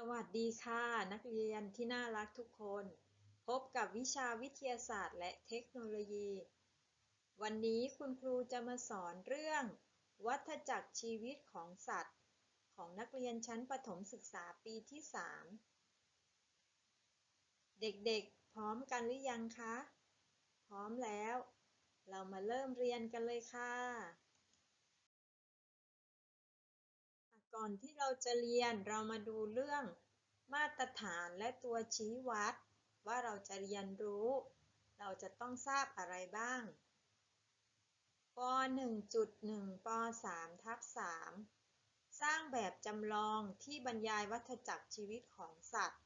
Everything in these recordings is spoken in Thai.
สวัสดีค่ะ นักเรียนที่น่ารักทุกคน พบกับวิชาวิทยาศาสตร์และเทคโนโลยี วันนี้คุณครูจะมาสอนเรื่อง วัฏจักรชีวิตของสัตว์ ของนักเรียนชั้นประถมศึกษาปีที่ 3 เด็กๆ พร้อมกันหรือยังคะ พร้อมแล้ว เรามาเริ่มเรียนกันเลยค่ะ ก่อนที่เราจะเรียนเรามาดูเรื่องมาตรฐานและตัวชี้วัด ว่าเราจะเรียนรู้ เราจะต้องทราบอะไรบ้างป 1.1 ป 3 ทับ 3 สร้างแบบจำลองที่บรรยายวัฏจักรชีวิตของสัตว์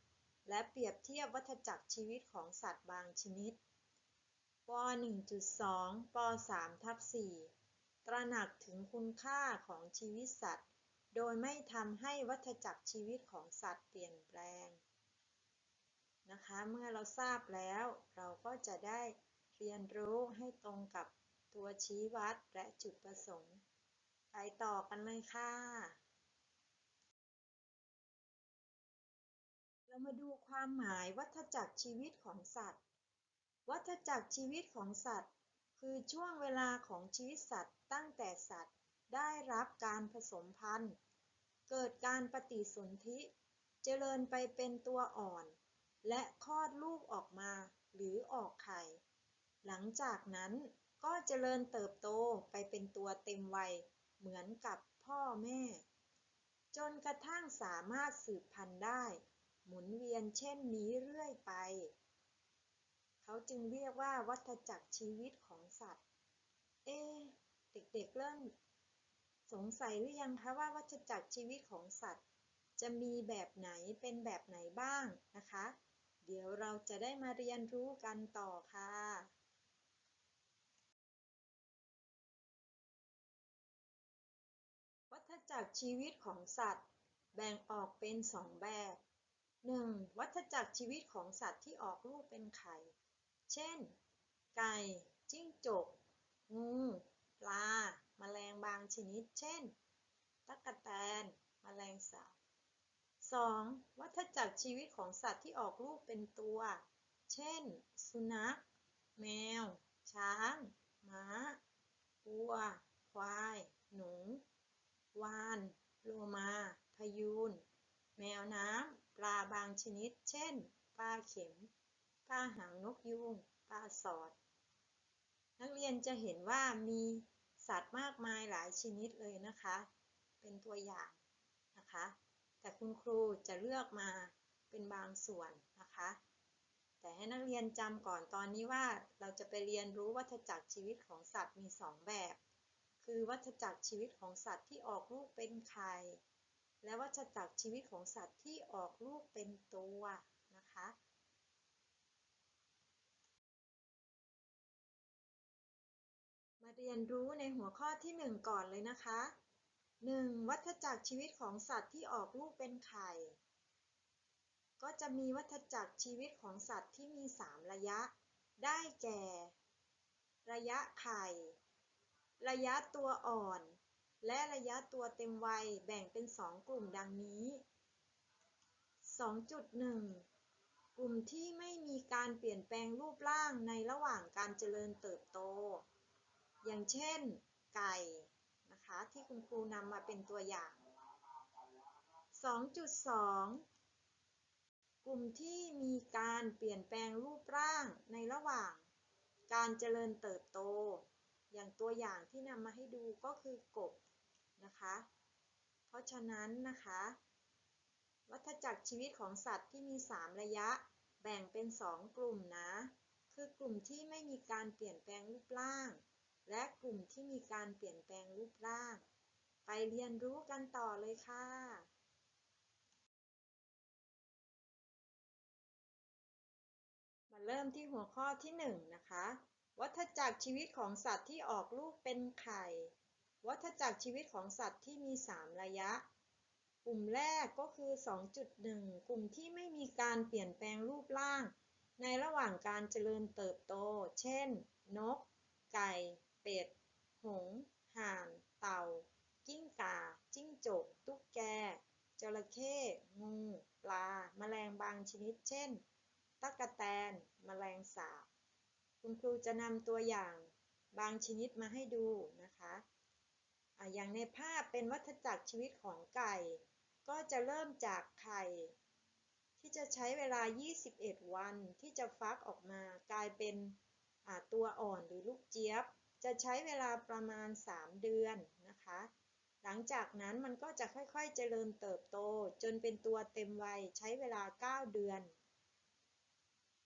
และเปรียบเทียบวัฏจักรชีวิตของสัตว์บางชนิดป 1.2 ป 3 ทับ 4 ตระหนักถึงคุณค่าของชีวิตสัตว์ โดยไม่ทำให้วัฏจักรชีวิตของสัตว์เปลี่ยนแปลงนะคะ เมื่อเราทราบแล้วเราก็จะได้เรียนรู้ให้ตรงกับตัวชี้วัดและจุดประสงค์ ไปต่อกันเลยค่ะ เรามาดูความหมายวัฏจักรชีวิตของสัตว์ วัฏจักรชีวิตของสัตว์ คือช่วงเวลาของชีวิตสัตว์ตั้งแต่สัตว์ ได้รับการผสมพันธุ์ เกิดการปฏิสนธิเจริญไปเป็นตัวอ่อน และคลอดลูกออกมาหรือออกไข่ หลังจากนั้นก็เจริญเติบโตไปเป็นตัวเต็มวัย เหมือนกับพ่อแม่ จนกระทั่งสามารถสืบพันธุ์ได้ หมุนเวียนเช่นนี้เรื่อยไป เขาจึงเรียกว่าวัฏจักรชีวิตของสัตว์ เอ๊เด็กๆเริ่ม สงสัยหรือยังคะว่าวัฏจักรชีวิตของสัตว์ จะมีแบบไหนเป็นแบบไหนบ้างนะคะ เดี๋ยวเราจะได้มาเรียนรู้กันต่อค่ะวัฏจักรชีวิตของสัตว์ แบ่งออกเป็นสองแบบ 1. วัฏจักรชีวิตของสัตว์ที่ออกลูกเป็นไข่ เช่น ไก่ จิ้งจก งู ปลา แมลงบางชนิด เช่นตั๊กแตนแมลงสาบ 2. วัฏจักรชีวิตของสัตว์ที่ออกลูกเป็นตัว เช่น สุนัข แมว ช้าง ม้าวัว ควาย หนู วาน โลมา พยูน แมวน้ำ ปลาบางชนิด เช่น ปลาเข็ม ปลาหางนกยูง ปลาสอด นักเรียนจะเห็นว่ามี สัตว์มากมายหลายชนิดเลยนะคะ เป็นตัวอย่างนะคะ แต่คุณครูจะเลือกมาเป็นบางส่วนนะคะ แต่ให้นักเรียนจำก่อนตอนนี้ว่าเราจะไปเรียนรู้วัฏจักรชีวิตของสัตว์มีสองแบบ คือวัฏจักรชีวิตของสัตว์ที่ออกลูกเป็นไข่และวัฏจักรชีวิตของสัตว์ที่ออกลูกเป็นตัวนะคะ เรียนรู้ในหัวข้อที่ 1 ก่อนเลยนะคะ 1. วัฏจักรชีวิตของสัตว์ที่ออกลูกเป็นไข่ ก็จะมีวัฏจักรชีวิตของสัตว์ที่มี 3 ระยะ ได้แก่ ระยะไข่ ระยะตัวอ่อน และระยะตัวเต็มวัยแบ่งเป็น 2 กลุ่มดังนี้ 2.1กลุ่มที่ไม่มีการเปลี่ยนแปลงรูปร่างในระหว่างการเจริญเติบโต อย่างเช่นไก่นะคะที่คุณครูนำมาเป็นตัวอย่าง 2.2 กลุ่มที่มีการเปลี่ยนแปลงรูปร่างในระหว่างการเจริญเติบโต อย่างตัวอย่างที่นำมาให้ดูก็คือกบนะคะ เพราะฉะนั้นนะคะ วัฏจักรชีวิตของสัตว์ที่มี 3 ระยะแบ่งเป็น 2 กลุ่มนะ คือกลุ่มที่ไม่มีการเปลี่ยนแปลงรูปร่าง และกลุ่มที่มีการเปลี่ยนแปลงรูปร่าง ไปเรียนรู้กันต่อเลยค่ะมาเริ่มที่หัวข้อที่1นนะคะ วัฏจักรชีวิตของสัตว์ที่ออกลูกเป็นไข่ วัฏจักรชีวิตของสัตว์ที่มี 3 ระยะ กลุ่มแรกก็คือ 2.1 กลุ่มที่ไม่มีการเปลี่ยนแปลงรูปร่าง ในระหว่างการเจริญเติบโต เช่น นก ไก่ เป็ด หง ห่าน เต่า กิ้งก่า จิ้งจก ตุ๊กแก จระเข้ งู ปลา แมลงบางชนิด เช่นตั๊กแตน แมลงสาบ คุณครูจะนำตัวอย่างบางชนิดมาให้ดูนะคะอะอย่างในภาพเป็นวัฏจักรชีวิตของไก่ ก็จะเริ่มจากไข่ ที่จะใช้เวลา 21 วันที่จะฟักออกมากลายเป็นตัวอ่อนหรือลูกเจี๊ยบ จะใช้เวลาประมาณ 3 เดือนนะคะ หลังจากนั้นมันก็จะค่อยๆเจริญเติบโต จนเป็นตัวเต็มวัยใช้เวลา 9 เดือน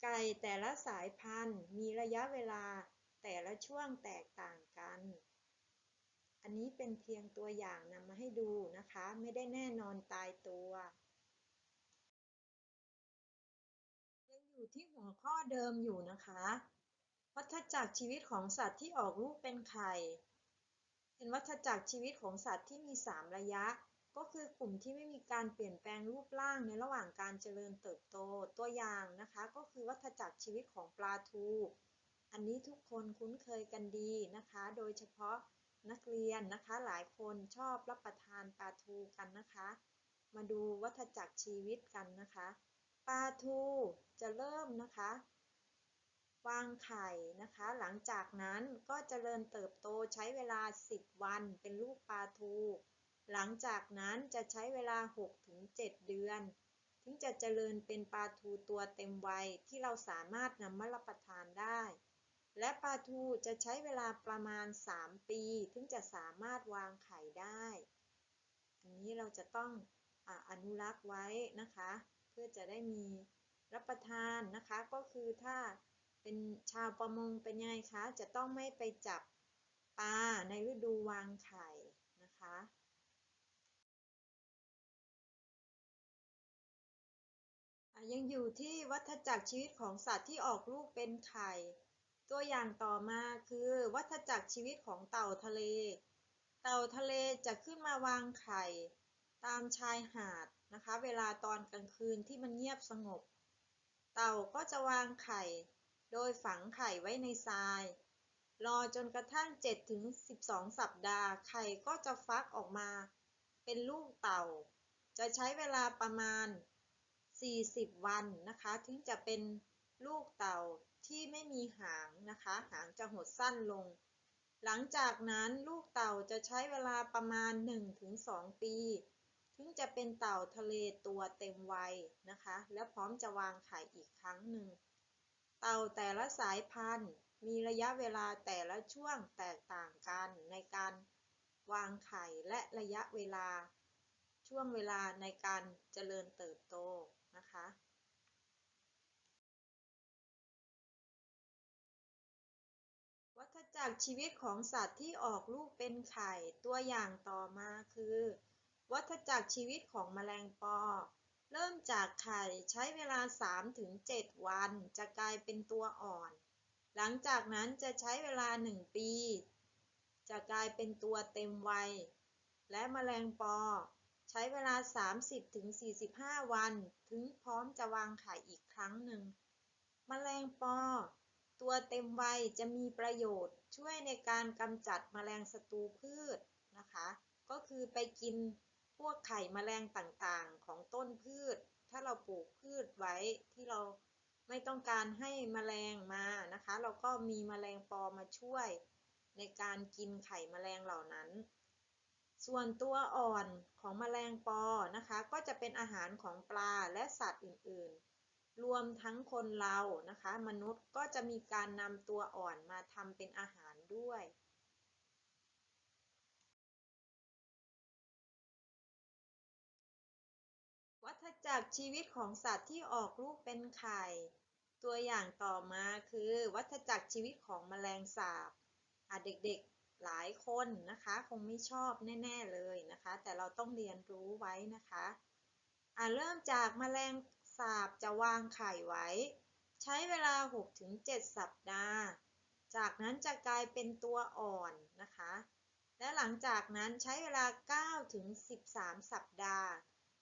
ไก่แต่ละสายพันธุ์มีระยะเวลาแต่ละช่วงแตกต่างกัน อันนี้เป็นเพียงตัวอย่างนำมาให้ดูนะคะ ไม่ได้แน่นอนตายตัวยังอยู่ที่หัวข้อเดิมอยู่นะคะ วัฏจักรชีวิตของสัตว์ที่ออกลูกเป็นไข่ เป็นวัฏจักรชีวิตของสัตว์ที่มี 3 ระยะ ก็คือกลุ่มที่ไม่มีการเปลี่ยนแปลงรูปร่างในระหว่างการเจริญเติบโต ตัวอย่างนะคะ ก็คือวัฏจักรชีวิตของปลาทู อันนี้ทุกคนคุ้นเคยกันดีนะคะ โดยเฉพาะนักเรียนนะคะ หลายคนชอบรับประทานปลาทูกันนะคะ มาดูวัฏจักรชีวิตกันนะคะ ปลาทูจะเริ่มนะคะ วางไข่นะคะ หลังจากนั้นก็เจริญเติบโตใช้เวลา 10 วันเป็นลูกปลาทู หลังจากนั้นจะใช้เวลา 6-7 เดือนถึงจะเจริญเป็นปลาทูตัวเต็มวัยที่เราสามารถนำมารับประทานได้ และปลาทูจะใช้เวลาประมาณ 3 ปี ถึงจะสามารถวางไข่ได้ อันนี้เราจะต้องออนุรักษ์ไว้นะคะ เพื่อจะได้มีรับประทานนะคะ ก็คือถ้า เป็นชาวประมงเป็นยังไงคะ จะต้องไม่ไปจับปลาในฤดูวางไข่นะคะยังอยู่ที่วัฏจักรชีวิตของสัตว์ที่ออกลูกเป็นไข่ ตัวอย่างต่อมาคือ วัฏจักรชีวิตของเต่าทะเล เต่าทะเลจะขึ้นมาวางไข่ ตามชายหาดนะคะ เวลาตอนกลางคืนที่มันเงียบสงบ เต่าก็จะวางไข่ โดยฝังไข่ไว้ในทราย รอจนกระทั่ง7ถึง12 สัปดาห์ ไข่ก็จะฟักออกมา เป็นลูกเต่า จะใช้เวลาประมาณ 40 วันนะคะ ถึงจะเป็นลูกเต่าที่ไม่มีหางนะคะ หางจะหดสั้นลง หลังจากนั้นลูกเต่าจะใช้เวลาประมาณ 1-2 ปี ถึงจะเป็นเต่าทะเลตัวเต็มวัยนะคะ และพร้อมจะวางไข่อีกครั้งหนึ่ง เต่าแต่ละสายพันธุ์ มีระยะเวลาแต่ละช่วงแตกต่างกันในการวางไข่และระยะเวลา ช่วงเวลาในการเจริญเติบโตนะคะวัฏจักรชีวิตของสัตว์ที่ออกลูกเป็นไข่ตัวอย่างต่อมาคือ วัฏจักรชีวิตของแมลงปอ เริ่มจากไข่ใช้เวลา 3-7 วัน จะกลายเป็นตัวอ่อน หลังจากนั้นจะใช้เวลา 1 ปี จะกลายเป็นตัวเต็มวัย และแมลงปอ ใช้เวลา 30-45 วัน ถึงพร้อมจะวางไข่อีกครั้งหนึ่งแมลงปอ ตัวเต็มวัยจะมีประโยชน์ช่วยในการกำจัดแมลงศัตรูพืชนะคะ ก็คือไปกิน พวกไข่แมลงต่างๆ ของต้นพืช ถ้าเราปลูกพืชไว้ที่เราไม่ต้องการให้แมลงมานะคะ เราก็มีแมลงปอมาช่วย ในการกินไข่แมลงเหล่านั้น ส่วนตัวอ่อนของแมลงปอนะคะ ก็จะเป็นอาหารของปลาและสัตว์อื่นๆ รวมทั้งคนเรานะคะ มนุษย์ก็จะมีการนำตัวอ่อนมาทำเป็นอาหารด้วย จักชีวิตของสัตว์ที่ออกลูกเป็นไข่ ตัวอย่างต่อมาคือวัฏจักรชีวิตของแมลงสาบเด็กๆหลายคนนะคะ คงไม่ชอบแน่ๆเลยนะคะ แต่เราต้องเรียนรู้ไว้นะคะเริ่มจากแมลงสาบจะวางไข่ไว้ ใช้เวลา 6-7 สัปดาห์ จากนั้นจะกลายเป็นตัวอ่อนนะคะ และหลังจากนั้นใช้เวลา 9-13 สัปดาห์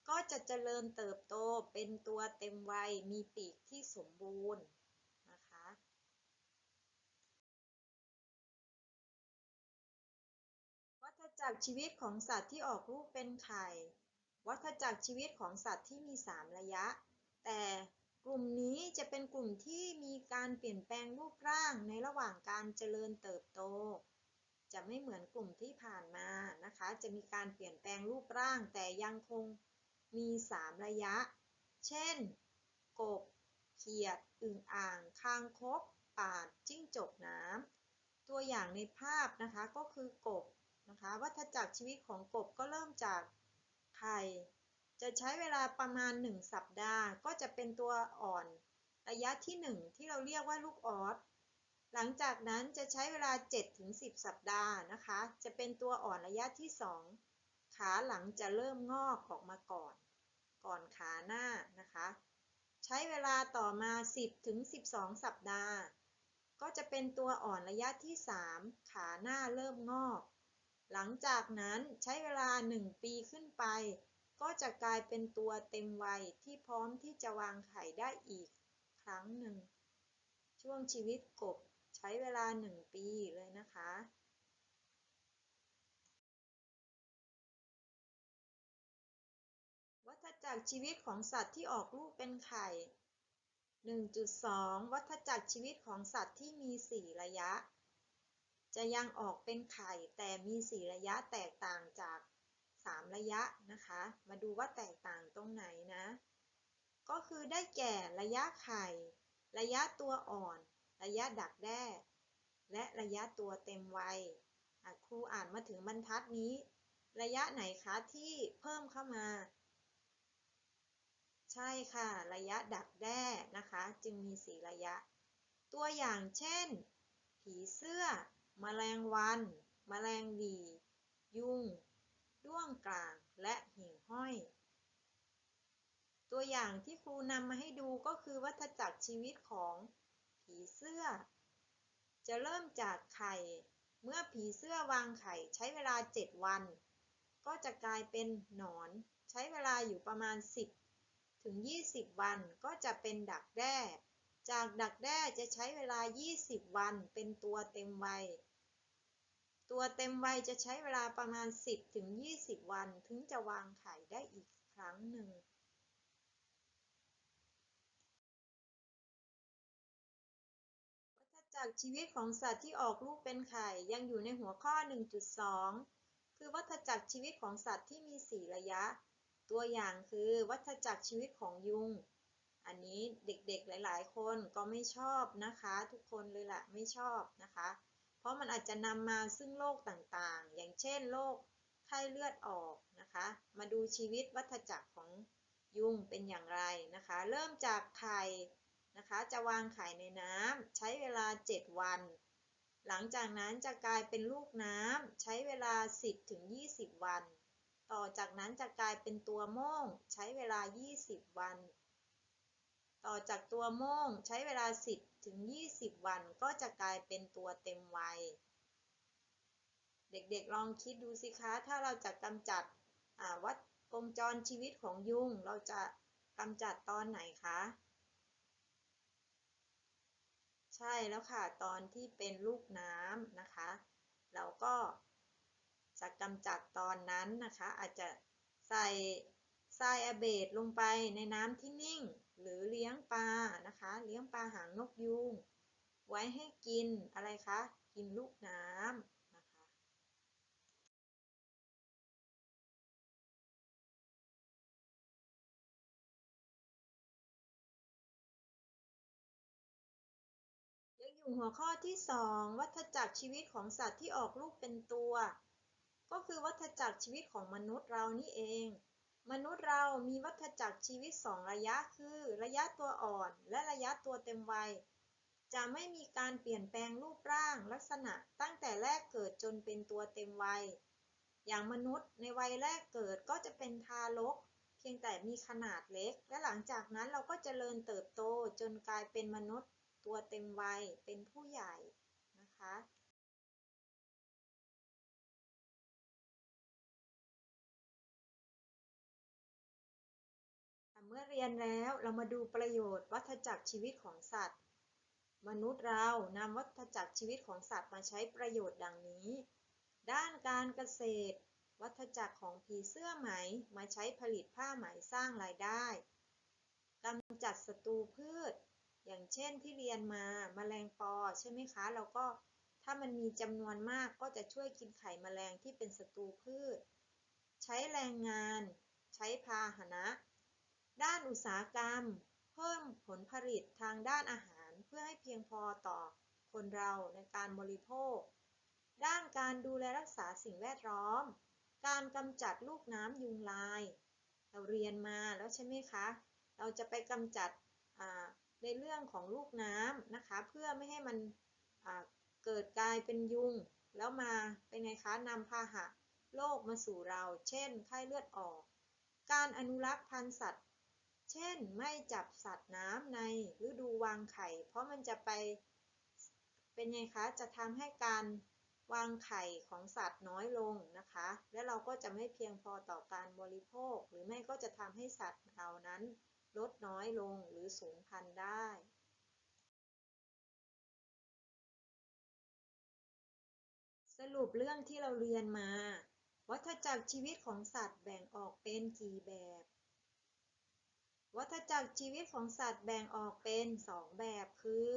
ก็จะเจริญเติบโตเป็นตัวเต็มวัยมีปีกที่สมบูรณ์นะคะวัฏจักรชีวิตของสัตว์ที่ออกลูกเป็นไข่ วัฏจักรชีวิตของสัตว์ที่มี 3 ระยะ แต่กลุ่มนี้จะเป็นกลุ่มที่มีการเปลี่ยนแปลงรูปร่างในระหว่างการเจริญเติบโต จะไม่เหมือนกลุ่มที่ผ่านมานะคะ จะมีการเปลี่ยนแปลงรูปร่างแต่ยังคง มี 3 ระยะ เช่น กบ เขียด อึ่งอ่าง คางคกปาดจิ้งจกน้ำ ตัวอย่างในภาพนะคะก็คือกบนะคะ วัฏจักรชีวิตของกบก็เริ่มจากไข่ จะใช้เวลาประมาณ 1 สัปดาห์ ก็จะเป็นตัวอ่อน ระยะที่ 1 ที่เราเรียกว่าลูกออสหลังจากนั้นจะใช้เวลา 7-10 สัปดาห์นะคะ จะเป็นตัวอ่อนระยะที่ 2 ขาหลังจะเริ่มงอกออกมาก่อน ก่อนขาหน้านะคะ ใช้เวลาต่อมา 10-12 สัปดาห์ ก็จะเป็นตัวอ่อนระยะที่ 3 ขาหน้าเริ่มงอก หลังจากนั้นใช้เวลา 1 ปีขึ้นไป ก็จะกลายเป็นตัวเต็มวัยที่พร้อมที่จะวางไข่ได้อีกครั้งหนึ่ง ช่วงชีวิตกบใช้เวลา 1 ปีเลยนะคะ จักรชีวิตของสัตว์ที่ออกลูกเป็นไข่ 1.2 วัฏจักรชีวิตของสัตว์ที่มี 4 ระยะ จะยังออกเป็นไข่ แต่มี 4 ระยะแตกต่างจาก 3 ระยะนะคะ มาดูว่าแตกต่างตรงไหนนะ ก็คือได้แก่ระยะไข่ ระยะตัวอ่อน ระยะดักแด้ และระยะตัวเต็มวัยครูอ่านมาถึงบรรทัดนี้ ระยะไหนคะที่เพิ่มเข้ามา ใช่ค่ะ ระยะดักแด้นะคะ จึงมีสีระยะ ตัวอย่างเช่น ผีเสื้อแมลงวันแมลงวียุงด้วงกลางและหิ่งห้อย ตัวอย่างที่ครูนำมาให้ดูก็คือวัฏจักรชีวิตของผีเสื้อ จะเริ่มจากไข่ เมื่อผีเสื้อวางไข่ใช้เวลา 7 วัน ก็จะกลายเป็นหนอน ใช้เวลาอยู่ประมาณ 10 ถึง 20 วันก็จะเป็นดักแด้ จากดักแด้จะใช้เวลา 20 วันเป็นตัวเต็มวัย ตัวเต็มวัยจะใช้เวลาประมาณ 10 ถึง 20 วันถึงจะวางไข่ได้อีกครั้งหนึ่งวัฏจักรชีวิตของสัตว์ที่ออกลูกเป็นไข่ยังอยู่ในหัวข้อ 1.2 คือวัฏจักรชีวิตของสัตว์ที่มี 4 ระยะ ตัวอย่างคือวัฏจักรชีวิตของยุง อันนี้เด็กๆหลาย ๆ คนก็ไม่ชอบนะคะ ทุกคนเลยแหละไม่ชอบนะคะ เพราะมันอาจจะนำมาซึ่งโรคต่างๆ อย่างเช่นโรคไข้เลือดออกนะคะ มาดูชีวิตวัฏจักรของยุงเป็นอย่างไรนะคะ เริ่มจากไข่นะคะ จะวางไข่ในน้ำใช้เวลา 7 วัน หลังจากนั้นจะกลายเป็นลูกน้ำใช้เวลา 10-20 วัน ต่อจากนั้นจะกลายเป็นตัวโม่งใช้เวลา 20 วัน ต่อจากตัวโม่งใช้เวลา 10 ถึง 20 วันก็จะกลายเป็นตัวเต็มวัย เด็กๆลองคิดดูสิคะถ้าเราจะกำจัดวัดวงจรชีวิตของยุงเราจะกำจัดตอนไหนคะ ใช่แล้วค่ะ ตอนที่เป็นลูกน้ำนะคะ เราก็ จะกำจัดตอนนั้นนะคะ อาจจะใส่ทรายอเบดลงไปในน้ำที่นิ่ง หรือเลี้ยงปลานะคะ เลี้ยงปลาหางนกยูงไว้ให้กินอะไรคะ กินลูกน้ำนะคะ ยังอยู่หัวข้อที่ 2 วัฏจักรชีวิตของสัตว์ที่ออกลูกเป็นตัว ก็คือวัฏจักรชีวิตของมนุษย์เรานี่เอง มนุษย์เรามีวัฏจักรชีวิต 2 ระยะคือ ระยะตัวอ่อนและระยะตัวเต็มวัย จะไม่มีการเปลี่ยนแปลงรูปร่างลักษณะตั้งแต่แรกเกิดจนเป็นตัวเต็มวัย อย่างมนุษย์ในวัยแรกเกิดก็จะเป็นทารก เพียงแต่มีขนาดเล็ก และหลังจากนั้นเราก็เจริญเติบโตจนกลายเป็นมนุษย์ ตัวเต็มวัยเป็นผู้ใหญ่ มื่อเรียนแล้วเรามาดูประโยชน์วัฏจักรชีวิตของสัตว์ มนุษย์เรานำวัฏจักรชีวิตของสัตว์มาใช้ประโยชน์ดังนี้ ด้านการเกษตร วัฏจักรของผีเสื้อไหมมาใช้ผลิตผ้าไหมสร้างรายได้กำจัดศัตรูพืช อย่างเช่นที่เรียนมาแมลงปอใช่ไหมคะแล้วก็ถ้ามันมีจำนวนมากก็จะช่วยกินไข่แมลงที่เป็นศัตรูพืช ใช้แรงงาน ใช้พาหนะ ด้านอุตสาหกรรม เพิ่มผลผลิตทางด้านอาหารเพื่อให้เพียงพอต่อคนเราในการบริโภค ด้านการดูแลรักษาสิ่งแวดล้อม การกำจัดลูกน้ำยุงลาย เราเรียนมาแล้วใช่ไหมคะ เราจะไปกำจัดในเรื่องของลูกน้ำนะคะ เพื่อไม่ให้มันเกิดกลายเป็นยุง แล้วมาเป็นไงคะนำพาหะโรคมาสู่เรา เช่น ไข้เลือดออก การอนุรักษ์พันธุ์สัตว์ เช่น ไม่จับสัตว์น้ำในฤดูวางไข่ เพราะมันจะไปเป็นไงคะ จะทำให้การวางไข่ของสัตว์น้อยลงนะคะ และเราก็จะไม่เพียงพอต่อการบริโภค หรือไม่ก็จะทำให้สัตว์เหล่านั้นลดน้อยลงหรือสูญพันธุ์ได้สรุปเรื่องที่เราเรียนมา วัฏจักรชีวิตของสัตว์แบ่งออกเป็นกี่แบบ วัฏจักรชีวิตของสัตว์แบ่งออกเป็นสองแบบคือ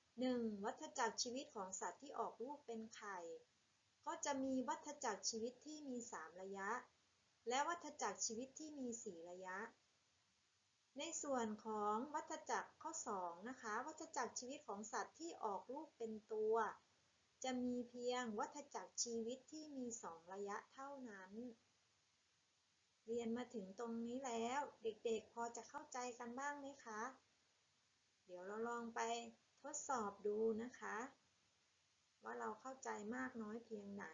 1. วัฏจักรชีวิตของสัตว์ที่ออกลูกเป็นไข่ ก็จะมีวัฏจักรชีวิตที่มี 3 ระยะ และวัฏจักรชีวิตที่มี 4 ระยะ ในส่วนของวัฏจักรข้อ 2 นะคะ วัฏจักรชีวิตของสัตว์ที่ออกลูกเป็นตัว จะมีเพียงวัฏจักรชีวิตที่มี 2 ระยะเท่านั้น เรียนมาถึงตรงนี้แล้ว เด็กๆ พอจะเข้าใจกันบ้างไหมคะ เดี๋ยวเราลองไปทดสอบดูนะคะ ว่าเราเข้าใจมากน้อยเพียงไหน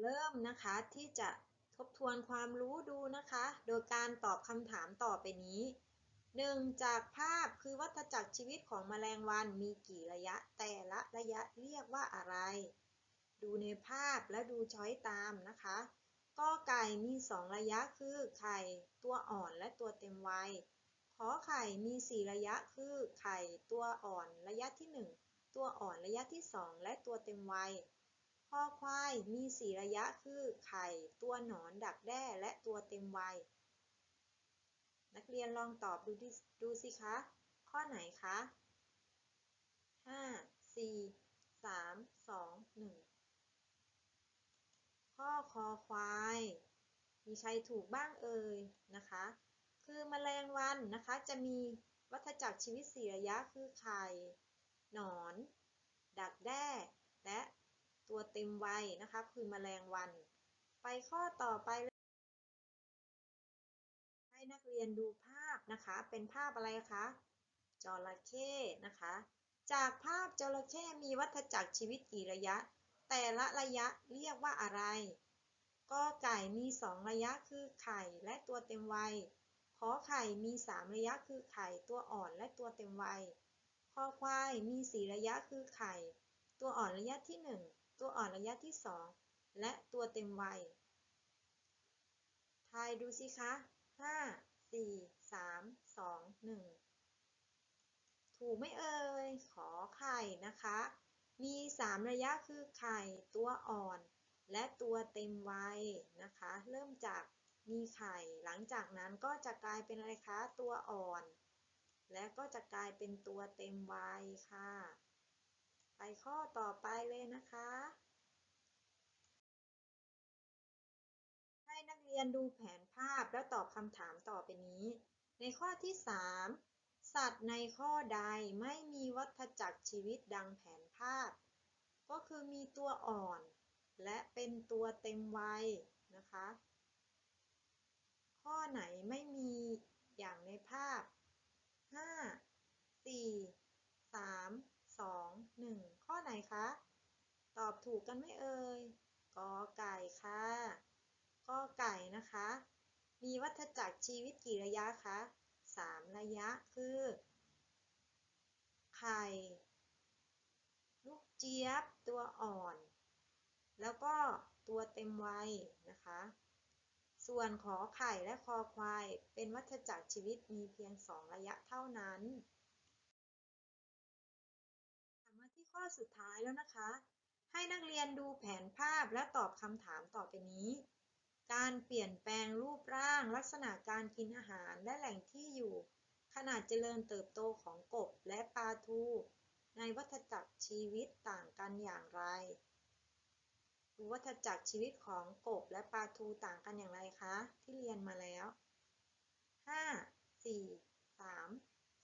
เริ่มนะคะที่จะทบทวนความรู้ดูนะคะ โดยการตอบคำถามต่อไปนี้ 1. จากภาพคือวัฏจักรชีวิตของแมลงวันมีกี่ระยะแต่ละระยะเรียกว่าอะไร ดูในภาพและดูช้อยตามนะคะก็ไก่มี 2 ระยะคือไข่ตัวอ่อนและตัวเต็มวัย ขอไข่มี 4 ระยะคือไข่ตัวอ่อนระยะที่ 1 ตัวอ่อนระยะที่ 2 และตัวเต็มวัยคอควายมี 4 ระยะคือไข่ตัวหนอนดักแด้และตัวเต็มวัย นักเรียนลองตอบดูดูสิคะ ข้อไหนคะ 5 4 3 2 1 ข้อคอควาย มีใครถูกบ้างเอ่ยนะคะ คือมแมลงวันนะคะจะมีวัฏจักรชีวิตสี่ระยะคือไข่หนอน ดักแด้ และตัวเต็มวัยนะคะ คือมแมลงวัน ไปข้อต่อไป ให้นักเรียนดูภาพนะคะ เป็นภาพอะไรคะจระเข้นะคะ จากภาพจระเข้มีวัฏจักรชีวิตกี่ระยะ แต่ละระยะเรียกว่าอะไรก็ไก่มีสองระยะคือไข่และตัวเต็มวัยขอไข่มี3ระยะคือไข่ตัวอ่อนและตัวเต็มวัยคอควายมี4ระยะคือไข่ ตัวอ่อนระยะที่1ตัวอ่อนระยะที่2และตัวเต็มวัยทายดูสิคะ5 4 3 2 1ถูกไหมเอ่ย ขอไข่นะคะ มี 3 ระยะคือไข่ตัวอ่อน และตัวเต็มวัยนะคะ เริ่มจากมีไข่ หลังจากนั้นก็จะกลายเป็นอะไรคะ ตัวอ่อน และก็จะกลายเป็นตัวเต็มวัยค่ะ ไปข้อต่อไปเลยนะคะ ให้นักเรียนดูแผนภาพแล้วตอบคำถามต่อไปนี้ ในข้อที่ 3 สัตว์ในข้อใดไม่มีวัฏจักรชีวิตดังแผนภาพ ก็คือมีตัวอ่อน และเป็นตัวเต็มวัยนะคะ ข้อไหนไม่มีอย่างในภาพ 5 4 3 2 1 ข้อไหนคะ ตอบถูกกันไหมเอ่ยกอไก่ค่ะกอไก่นะคะ มีวัฏจักรชีวิตกี่ระยะคะ 3 ระยะคือ ไข่ ลูกเจี๊ยบตัวอ่อน แล้วก็ตัวเต็มวัยนะคะ ส่วนขอไข่และคอควาย เป็นวัฏจักรชีวิตมีเพียงสองระยะเท่านั้นมาที่ข้อสุดท้ายแล้วนะคะ ให้นักเรียนดูแผนภาพและตอบคำถามต่อไปนี้ การเปลี่ยนแปลงรูปร่าง ลักษณะการกินอาหารและแหล่งที่อยู่ ขนาดเจริญเติบโตของกบและปลาทู ในวัฏจักรชีวิตต่างกันอย่างไรดูวัฏจักรชีวิตของกบและปลาทูต่างกันอย่างไรคะ ที่เรียนมาแล้ว 5 4 3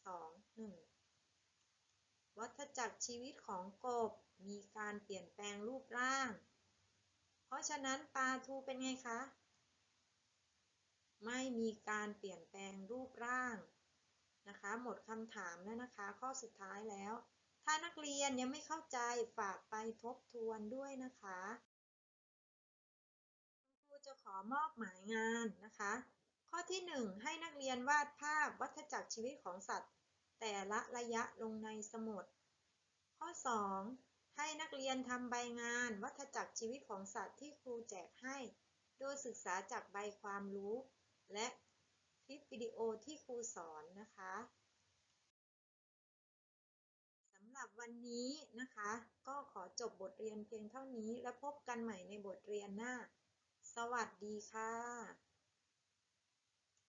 2 1 วัฏจักรชีวิตของกบมีการเปลี่ยนแปลงรูปร่าง เพราะฉะนั้นปลาทูเป็นไงคะ ไม่มีการเปลี่ยนแปลงรูปร่างนะคะ หมดคำถามแล้วนะคะ ข้อสุดท้ายแล้ว ถ้านักเรียนยังไม่เข้าใจฝากไปทบทวนด้วยนะคะครูจะขอมอบหมายงานนะคะ ข้อที่ 1 ให้นักเรียนวาดภาพวัฏจักรชีวิตของสัตว์ แต่ละระยะลงในสมุด ข้อ 2 ให้นักเรียนทำใบงานวัฏจักรชีวิตของสัตว์ที่ครูแจกให้ โดยศึกษาจากใบความรู้ และคลิปวิดีโอที่ครูสอนนะคะสำหรับวันนี้นะคะ ก็ขอจบบทเรียนเพียงเท่านี้ และพบกันใหม่ในบทเรียนหน้า สวัสดีค่ะ